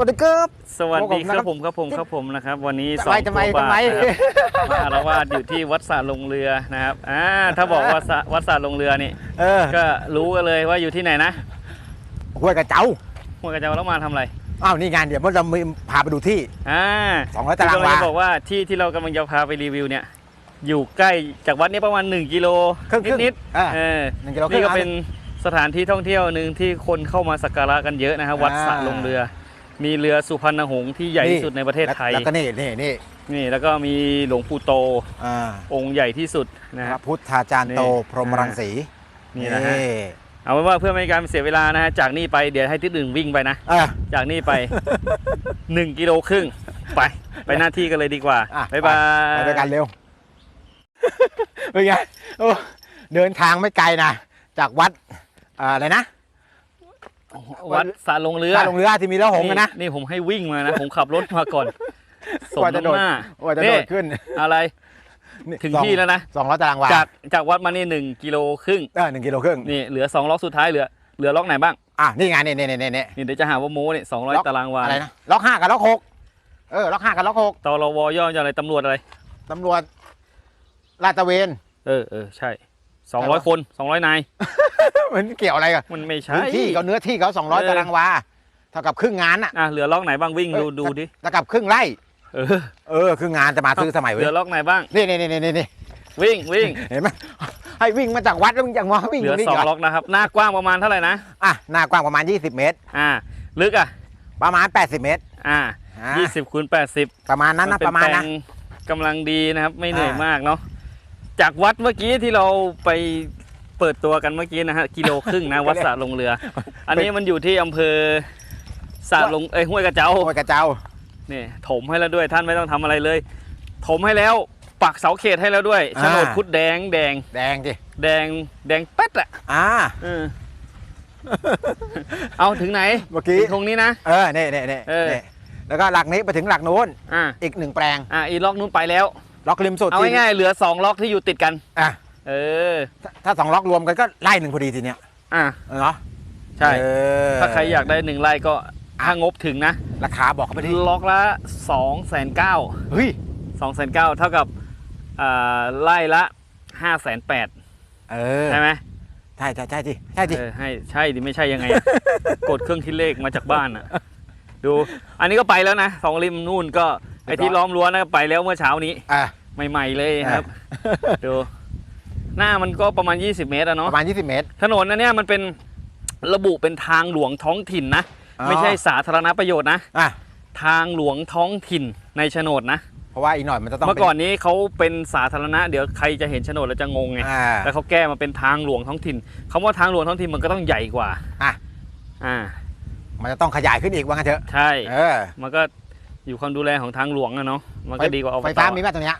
สวัสดีครับสวัสดีครับผผมมครับผมครับผมนะครับ วันนี้สทำอไมงทำไมตัวบาทำไมทนะครับมาอารวาสอยู่ที่วัดสระลงเรือนะครับอ่าถ้าบอกว่าสระวัดสระลงเรือนี่เออก็รู้กันเลยว่าอยู่ที่ไหนนะห้วยกระเจ้าหัวกระเจ้าแล้วมาทำอะไรอ้าวนี่งานเดี๋ยวเรามีพาไปดูที่อ่า200ตารางวาที่กำลัจะบอกว่าที่ที่เรากำลังจะพาไปรีวิวเนี่ย อยู่ใกล้จากวัดนี้ประมาณ1กิโลครึ่งๆนิดอ่าๆเออหนึ่งกิโลครึ่นี่งก็เป็นสถานที่ท่องเที่ยวหนึ่งที่คนเข้ามาสักการะกันเยอะนะครับวัดสระอ่าลงเรือ มีเรือสุพรรณหงส์ที่ใหญ่ที่สุดในประเทศไทย แล้วก็นี่นี่นี่นี่แล้วก็มีหลวงปู่โตอ่าองค์ใหญ่ที่สุดนะพครัระบพุทธาจารย์โตนี่พรหมรังสีนี่นะฮะเอาเป็นว่าเพื่อไม่ให้การเสียเวลานะฮะจากนี่ไปเดี๋ยวให้ที่อื่นวิ่งไปนะอะจากนี่ไป 1 กิโลครึ่งไป ไปหน้าที่กันเลยดีกว่าอะบ๊ายบาไปยด้วยกันเร็วเป็นไงโอ้เดินทางไม่ไกลนะจากวัดอ่าอะไรนะ วัดสาลงเรือท่าลงเรือที่มีเรือหงส์อะนะ นี่ผมให้วิ่งมานะ ผมขับรถมาก่อนสมกว่าจะโดดน้ำหน้าว่าจะโดดขึ้นอะไรนี่ถึงสอที่แล้วนะสองร้อยตารางวาจากจากวัดมานี่หนึ่งกิโลครึ่งเออหนึ่งกิโลครึ่งนี่เหลือสองล็อกสุดท้ายเหลือเหลือล็อกไหนบ้างอะนี่ไงนี่นี่นี่นี่นี่เดี๋ยวจะหาว่าโม้เนี่ยสองร้อยล็อกตารางวาอะไรนะล็อกห้ากับล็อกหกเออล็อกห้ากับล็อกหกตรวย่อจากอะไรตำรวจอะไรตำรวจลาดตระเวน เออเออใช่ สองร้อยคนสองร้อยนาย มันเกี่ยวอะไรกับมันไม่ใช่พื้นที่เขาเนื้อที่เขาสองร้อยเออตารางวาเท่ากับครึ่งงานอะอะเหลือล็อกไหนบ้างวิ่งดูดูดิเท่ากับครึ่งไร่เออเออครึ่งงานจะมาซื้อสมัยเหเว้ลืยอล็อกไหนบ้าง นี่นี่นี่นี่นี่วิ่งวิ่งเห็นไหมให้วิ่งมาจากวัดแล้วมึงยังมาวิ่งเหลือวิ่งสองเหรล็อกนะครับ หน้ากว้างประมาณเท่าไหร่นะอะหน้ากว้างประมาณ 20 เมตร อ่า ลึกอะประมาณ 80 เมตรอ่าอะยี่สิบคูณแปดสิบประมาณนั้นนะประมาณนะ กำลังดีนะครับ ไม่เหนื่อยอ่าม มากเนาะ จากวัดเมื่อกี้ที่เราไปเปิดตัวกันเมื่อกี้นะฮะกิโลครึ่งนะวัดสระลงเรือ อันนี้มันอยู่ที่อำเภอสระลงเอ้ยห้วยกระเจ้าโอ้ยกระเจ้านี่ถมให้แล้วด้วยท่านไม่ต้องทำอะไรเลย ถมให้แล้วปักเสาเขตให้แล้วด้วยอ่าโฉนดคุดแดงแดงแดงจิแดงแดงแป๊ดอะอ่าเออเอาถึงไหนเมื่อกี้ถึงตรงนี้นะเออนี่นี่นี่เออนี่แล้วก็หลักนี้ไปถึงหลักนู้นอ่าอีกหนึ่งแปลงอ่าอีล็อกนู้นไปแล้ว ล็อกริมสุดเอาที่ง่ายๆเหลือสองล็อกที่อยู่ติดกัน อะเออ ถ้าถ้าสองล็อกรวมกันก็ไล่หนึ่งพอดีทีเนี้ยอ่าเนาะใช่เออถ้าใครอยากได้หนึ่งไร่ก็ถ้างบถึงนะ ราคาบอกเขาไปดิล็อกละสองแสนเก้าเฮ้ยสองแสนเก้าเท่ากับอ่าไร่ละห้าแสนแปดเออใช่ไหมใช่ใช่ใช่จิใช่จิเออให้ใช่ดิไม่ใช่ยังไงอะกดเครื่องคิดเลขมาจากบ้านอะ ดู อันนี้ก็ไปแล้วนะสองริมนู่นก็ไอที่ล้อมรั้วนะไปแล้วเมื่อเช้านี้อะ ใหม่ ๆ เลยครับ ดู หน้ามันก็ประมาณ 20 เมตรอะปเนาะระมาณ 20 เมตร ถนนอันเนี้ยมันเป็นระบุเป็นทางหลวงท้องถิ่นนะ อ๋อ ไม่ใช่สาธารณประโยชน์นะ อะทางหลวงท้องถิ่นในโฉนดนะ เพราะว่าอีกหน่อยมันจะต้องเมื่อก่อนนี้เขาเป็นสาธารณะ เดี๋ยวใครจะเห็นโฉนดแล้วจะงงไง เป็นอ่าแล้วเขาแก้มาเป็นทางหลวงท้องถิ่นคำว่าทางหลวงท้องถิ่นมันก็ต้องใหญ่กว่า อะอ่า มันจะต้องขยายขึ้นอีกว่างั้นเถอะใช่ เออมันก็อยู่ความดูแลของทางหลวงอะเนาะ มันก็ดีกว่าอบตไฟฟ้ามีไหมตรงเนี้ย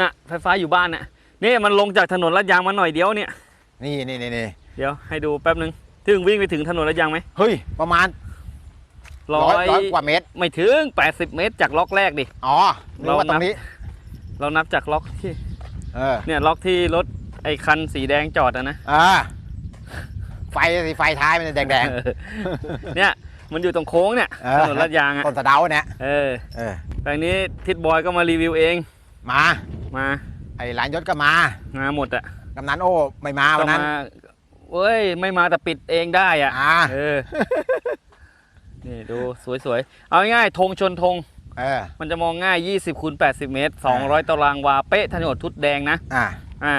น่ะไฟฟ้าอยู่บ้านน่ะนี่มันลงจากถนนลาดยางมาหน่อยเดียวเนี่ยนี่นี่นี่นี่เดี๋ยวให้ดูแป๊บนึงถึงวิ่งไปถึงถนนลาดยางไหมเฮ้ยประมาณร้ร้ออยยร้อยกว่าเมตร ไม่ถึง 80 เมตรจากล็อกแรกดิอ๋อนึกว่าตรงนี้ เรานับจากล็อกที่เออเนี่ยล็อกที่รถไอ้คันสีแดงจอดอะนะอ่าไฟสิไฟท้ายมันจะแดงเออเนี่ยมันอยู่ตรงโค้งเนี่ยเออถนนลาดยางๆอะต้นสะเดาเนี่ยเออเออแปลงนี้ทิดบอยก็มารีวิวเองมา มาไอ้หลานยศก็มา มาหมดอะกำนันโอ้ไม่มาก็วันนั้นมาเว้ย ไม่มาแต่ปิดเองได้อะอ่า เออ นี่ดูสวยๆ เอาง่ายๆธงชนธง เออ มันจะมองง่าย 20คูณ80 เมตร 200 ตารางวา เป๊ะถนนทุดแดงนะ อ่า อ่า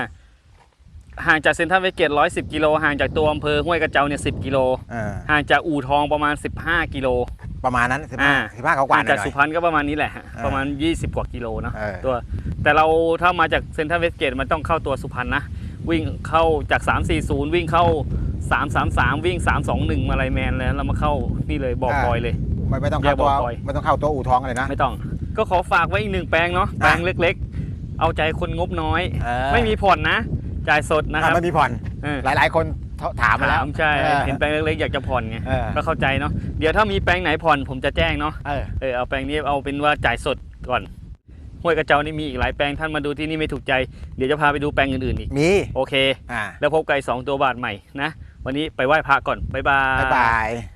ห่างจากเซ็นทรัลเวสเกต110 กิโล ห่างจากตัวอำเภอห้วยกระเจ้าเนี่ย 10 กิโล เออ ห่างจากอู่ทองประมาณ 15 กิโล ประมาณนั้นสิบอ่าห้าสิบห้าเขากว่าห่างหน่จากอยสุพรรณก็ประมาณนี้แหละฮะ อ่าประมาณ 20 กว่ากิโลเนอะเออ ตัว แต่เราถ้ามาจากเซ็นทรัลเวสเกตมันต้องเข้าตัวสุพรรณนะ วิ่งเข้าจาก 340 วิ่งเข้า 333 วิ่ง 321 มาลายแมนแล้วเรามาเข้านี่เลยบอกบอยเลย ไม่ไม่ต้องเข้าแยกตัวบอกปล่อยไม่ต้องเข้าตัวอู่ทองเลยนะ ไม่ต้อง ก็ขอฝากไว้อีกหนึ่งแปลงเนาะแปลงเล็กๆ เอาใจคนงบน้อยเออไม่มีผ่อนนะ จ่ายสดนะครับอะไม่มีผ่อนเออหลายๆคนถามมาแล้วถามใช่เออเห็นแปลงเล็กๆอยากจะผ่อนไงเออก็เข้าใจเนาะเดี๋ยวถ้ามีแปลงไหนผ่อนผมจะแจ้งเนาะเออเออเอาแปลงนี้เอาเป็นว่าจ่ายสดก่อน ห้วยกระเจ้านี่มีอีกหลายแปลงท่านมาดูที่นี่ไม่ถูกใจ เดี๋ยวจะพาไปดูแปลงอื่นๆอีก มีโอเค อ่าแล้วพบกันอีกสองตัวบาทใหม่นะ วันนี้ไปไหว้พระก่อน บ๊ายบาย บ๊ายบาย